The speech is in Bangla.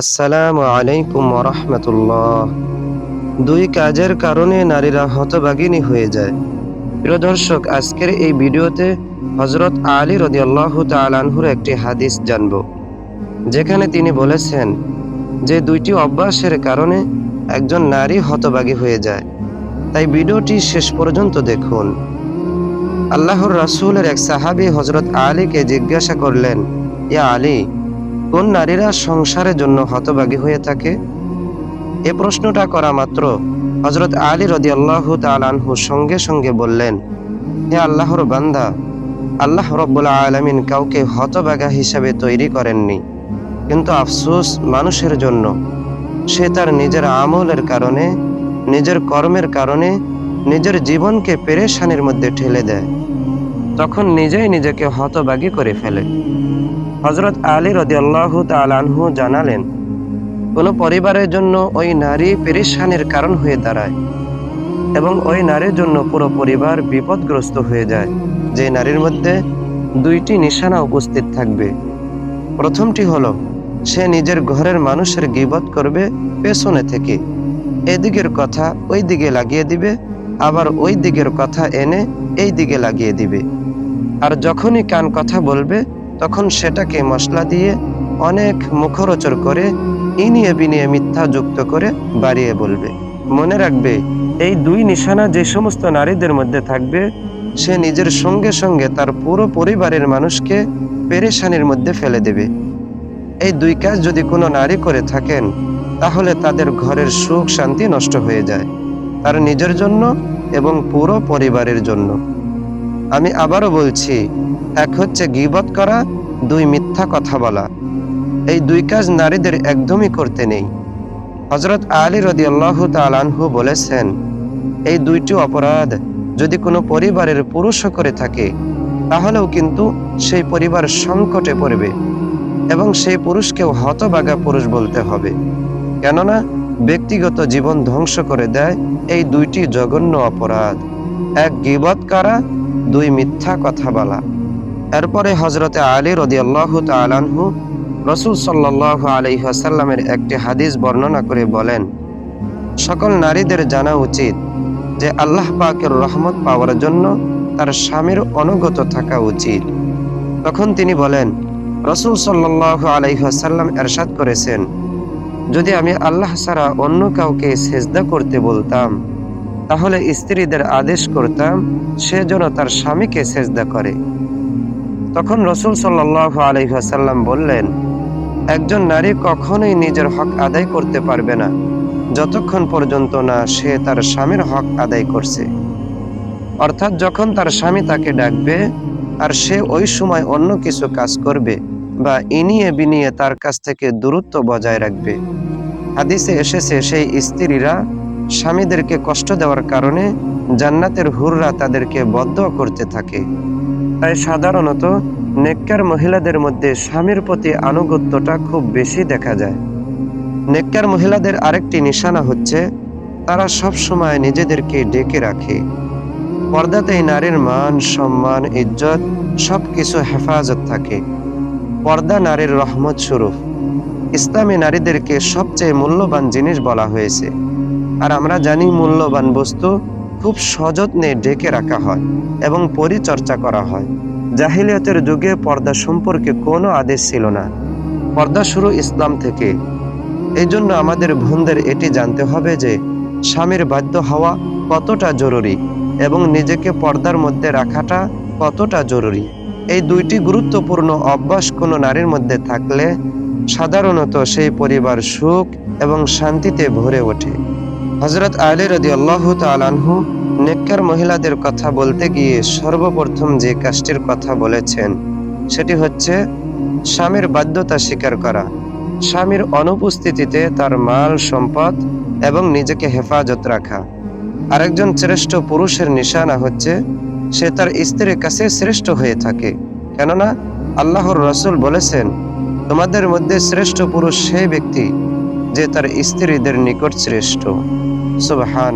আসসালামু আলাইকুম রহমতুল্লাহ দুই কাজের কারণে নারীরা হতবাগিনী হয়ে যায়। প্রিয় দর্শক, আজকের এই ভিডিওতে হজরত আলী রদিয়াল্লাহ তালানহুর একটি হাদিস জানব, যেখানে তিনি বলেছেন যে দুইটি অভ্যাসের কারণে একজন নারী হতবাগী হয়ে যায়। তাই ভিডিওটি শেষ পর্যন্ত দেখুন। আল্লাহর রাসূলের এক সাহাবী হজরত আলীকে জিজ্ঞাসা করলেন, ইয়া আলী কোন নারীরা সংসারের জন্য হতবাগী হয়ে থাকে, এ প্রশ্নটা করা মাত্র। হজরত আলী রদি আল্লাহ তালানহু সঙ্গে সঙ্গে বললেন, হে আল্লাহর বান্দা, আল্লাহ রব্বুল আলমিন কাউকে হতবাগা হিসাবে তৈরি করেননি। কিন্তু আফসোস মানুষের জন্য। সে তার নিজের আমলের কারণে, নিজের কর্মের কারণে, নিজের জীবনকে পেরেশানির মধ্যে ঠেলে দেয়। তখন নিজেই নিজেকে হতবাগী করে ফেলে। হজরত আলী রদিয়াল্লাহ তালানহু জানালেন, কোনো পরিবারের জন্য ওই নারী পেরেশানির কারণ হয়ে দাঁড়ায় এবং ওই নারীর জন্য পুরো পরিবার বিপদগ্রস্ত হয়ে যায়। যে নারীর মধ্যে দুইটি নিশানা উপস্থিত থাকবে। প্রথমটি হলো, সে নিজের ঘরের মানুষের গিবত করবে পেছনে থেকে। এদিকের কথা ওই দিকে লাগিয়ে দিবে, আবার ওই দিকের কথা এনে এই দিকে লাগিয়ে দিবে। আর যখনই কান কথা বলবে, তখন সেটাকে মশলা দিয়ে অনেক মুখরোচর করে ইনিয়ে বিনিয়ে মিথ্যা যুক্ত করে বাড়িয়ে বলবে। মনে রাখবে, এই দুই নিশানা যে সমস্ত নারীদের মধ্যে থাকবে, সে নিজের সঙ্গে সঙ্গে তার পুরো পরিবারের মানুষকে পেরেশানির মধ্যে ফেলে দেবে। এই দুই কাজ যদি কোনো নারী করে থাকেন, তাহলে তাদের ঘরের সুখ শান্তি নষ্ট হয়ে যায়, তার নিজের জন্য এবং পুরো পরিবারের জন্য। আমি আবারও বলছি, এক হচ্ছে গিবত করা, দুই মিথ্যা কথা বলা। এই দুই কাজ নারীদের একদমই করতে নেই। হজরত আলী রদি আল্লাহ তালানহু বলেছেন, এই দুইটি অপরাধ যদি কোনো পরিবারের পুরুষও করে থাকে, তাহলেও কিন্তু সেই পরিবার সংকটে পড়বে এবং সেই পুরুষকেও হতবাগা পুরুষ বলতে হবে। কেননা, ব্যক্তিগত জীবন ধ্বংস করে দেয় এই দুইটি জঘন্য অপরাধ। এক গিবত করা দুই মিথ্যা কথা বলা। এরপরে হজরতে আলী রদি আল্লাহ তালানহু রসুল সাল্লাহ আলহাসাল্লামের একটি হাদিস বর্ণনা করে বলেন, সকল নারীদের জানা উচিত যে আল্লাহ পাকের রহমত পাওয়ার জন্য তার স্বামীর অনুগত থাকা উচিত। তখন তিনি বলেন, রসুল সাল্লাহ আলহাসাল্লাম এরশাদ করেছেন। যদি আমি আল্লাহ ছাড়া অন্য কাউকে সেজদা করতে বলতাম তাহলে স্ত্রীদের আদেশ করতাম, সে যেন তার স্বামীকে সেজদা করে। তখন রসুল সাল্লাহ আলহাসাল্লাম বললেন, একজন নারী কখনোই নিজের হক আদায় করতে পারবে না, যতক্ষণ পর্যন্ত না সে তার স্বামীর হক আদায় করছে। অর্থাৎ যখন তার স্বামী তাকে ডাকবে, আর সে ওই সময় অন্য কিছু কাজ করবে বা ইনিয়ে বিনিয়ে তার কাছ থেকে দূরত্ব বজায় রাখবে। হাদিসে এসেছে, সেই স্ত্রীরা স্বামীদেরকে কষ্ট দেওয়ার কারণে জান্নাতের হুররা তাদেরকে বদ্ধ করতে থাকে। তাই সাধারণত নেককার মহিলাদের মধ্যে স্বামীর প্রতি আনুগত্যটা খুব বেশি দেখা যায়। নেককার মহিলাদের আরেকটি নিশানা হচ্ছে, তারা সব সময় নিজেদেরকে ডেকে রাখে। পর্দাতেই নারীর মান, সম্মান, ইজ্জত সব কিছু হেফাজত থাকে। পর্দা নারীর রহমত স্বরূপ। ইসলামী নারীদেরকে সবচেয়ে মূল্যবান জিনিস বলা হয়েছে। আর আমরা জানি মূল্যবান বস্তু খুব সযত্নে ডেকে রাখা হয় এবং পরিচর্যা করা হয়। জাহিলিয়তের যুগে পর্দা সম্পর্কে কোনো আদেশ ছিল না। পর্দা শুরু ইসলাম থেকে। এই জন্য আমাদের বোনদের এটি জানতে হবে যে স্বামীর বাধ্য হওয়া কতটা জরুরি এবং নিজেকে পর্দার মধ্যে রাখাটা কতটা জরুরি। এই দুইটি গুরুত্বপূর্ণ অভ্যাস কোনো নারীর মধ্যে থাকলে সাধারণত সেই পরিবার সুখ এবং শান্তিতে ভরে ওঠে। হজরত আলী রদি আল্লাহ তালানহু নেককার মহিলাদের কথা বলতে গিয়ে সর্বপ্রথম যে কাজটির কথা বলেছেন, সেটি হচ্ছে স্বামীর বাধ্যতা স্বীকার করা। স্বামীর অনুপস্থিতিতে তার মাল, সম্পদ এবং নিজেকে হেফাজত রাখা। আরেকজন শ্রেষ্ঠ পুরুষের নিশানা হচ্ছে, সে তার স্ত্রীর কাছে শ্রেষ্ঠ হয়ে থাকে। কেননা আল্লাহর রসুল বলেছেন, তোমাদের মধ্যে শ্রেষ্ঠ পুরুষ সেই ব্যক্তি যে তার স্ত্রীদের নিকট শ্রেষ্ঠ। সুবহান